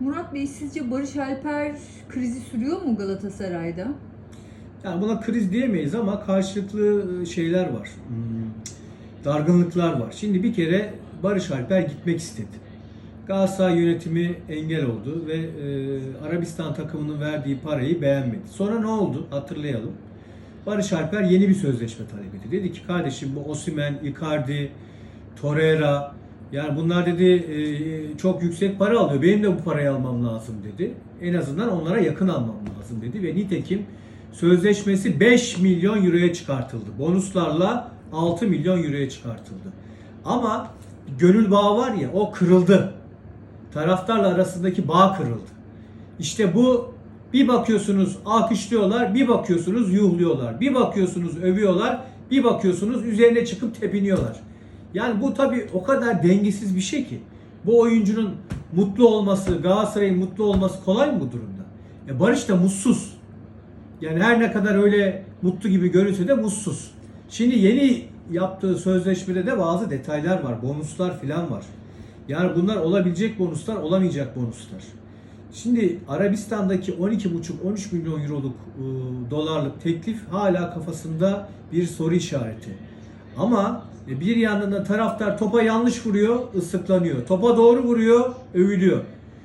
Murat Bey sizce Barış Alper krizi sürüyor mu Galatasaray'da? Yani buna kriz diyemeyiz ama karşılıklı şeyler var. Hmm, Dargınlıklar var. Şimdi bir kere Barış Alper gitmek istedi. Galatasaray yönetimi engel oldu ve e, Arabistan takımının verdiği parayı beğenmedi. Sonra ne oldu? Hatırlayalım. Barış Alper yeni bir sözleşme talep etti. Dedi ki kardeşim bu Osimhen, Icardi, Torreira yani bunlar dedi e, çok yüksek para alıyor. Benim de bu parayı almam lazım dedi. En azından onlara yakın almam lazım dedi ve nitekim sözleşmesi 5 milyon euroya çıkartıldı. Bonuslarla 6 milyon euroya çıkartıldı. Ama gönül bağı var ya o kırıldı. Taraftarla arasındaki bağ kırıldı. İşte bu bir bakıyorsunuz alkışlıyorlar, bir bakıyorsunuz yuhluyorlar, bir bakıyorsunuz övüyorlar, bir bakıyorsunuz üzerine çıkıp tepiniyorlar. Yani bu tabii o kadar dengesiz bir şey ki. Bu oyuncunun mutlu olması, Galatasaray'ın mutlu olması kolay mı bu durumda? E Barış da mutsuz. Yani her ne kadar öyle mutlu gibi görünse de mutsuz. Şimdi yeni yaptığı sözleşmede de bazı detaylar var, bonuslar filan var. Yani bunlar olabilecek bonuslar, olamayacak bonuslar. Şimdi Arabistan'daki 12,5-13 milyon euroluk e, dolarlık teklif hala kafasında bir soru işareti. Ama bir yandan da taraftar topa yanlış vuruyor, ıslıklanıyor. Topa doğru vuruyor, övülüyor.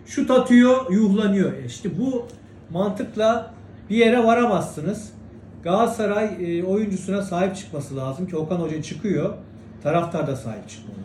Şut atıyor, yuhlanıyor. E İşte bu mantıkla bir yere varamazsınız. Galatasaray e, oyuncusuna sahip çıkması lazım ki Okan Hoca çıkıyor. Taraftar da sahip çıkmalı.